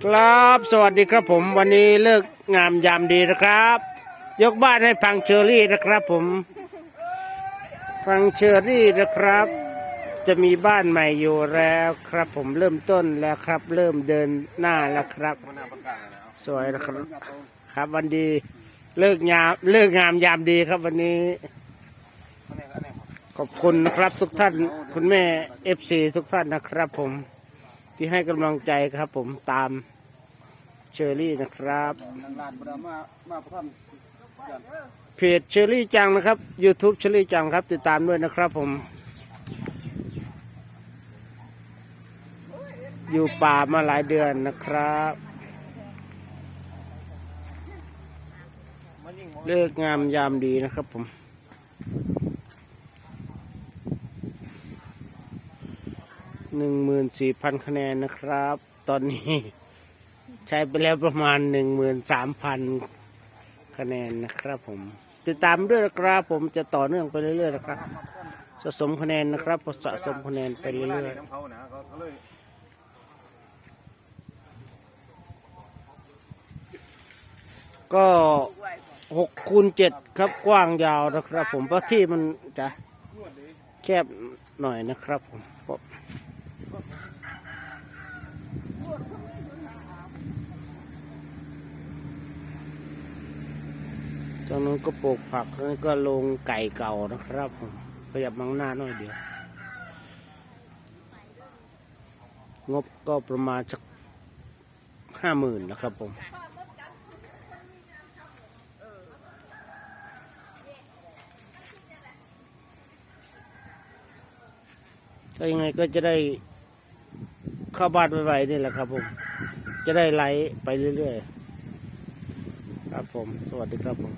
ครับ สวัสดีครับผม วันนี้เลิกงามยามดีนะครับ ยกบ้านให้พังเชอรี่นะครับผม พังเชอรี่นะครับ จะมีบ้านใหม่อยู่แล้วครับ ผมเริ่มต้นแล้วครับ เริ่มเดินหน้าแล้วครับ สวยนะครับครับวันดีเลิกงามเลิกงามยามดีครับวันนี้ ขอบคุณนะครับทุกท่าน คุณแม่เอฟซีทุกท่านนะครับผม ที่ให้กำลังใจครับ ผมตามเชอรี่นะครับเพจเชอรี่จังนะครับ YouTube เชอรี่จังครับ ติดตามด้วยนะครับ ผม อยู่ป่ามาหลายเดือนนะครับเลิกงามยามดีนะครับผม หนึ่งหมื่นสี่พันคะแนนนะครับ ตอนนี้ใช้ไปแล้วประมาณหนึ่งหมื่นสามพันคะแนนนะครับผม ติดตามด้วยนะครับผมจะต่อเนื่องไปเรื่อยๆนะครับ สะสมคะแนนนะครับสะสมคะแนนไปเรื่อยน้ำเขานะเขาเขาเลยๆก็หกคูณเจ็ดครับกว้างยาวนะครับ ผมเพราะที่มันจะแคบหน่อยนะครับผม เพราะจากนั้นก็ปลูกผักแล้วก็ลงไก่เก่านะครับผมขยับมังหน้าหน่อยเดียว งบก็ประมาณสักห้าหมื่นนะครับผมก็ยังไงก็จะได้เข้าบ้านไวๆนี่แหละครับผม จะได้ไลฟ์ไปเรื่อยๆ ครับผม สวัสดีครับผม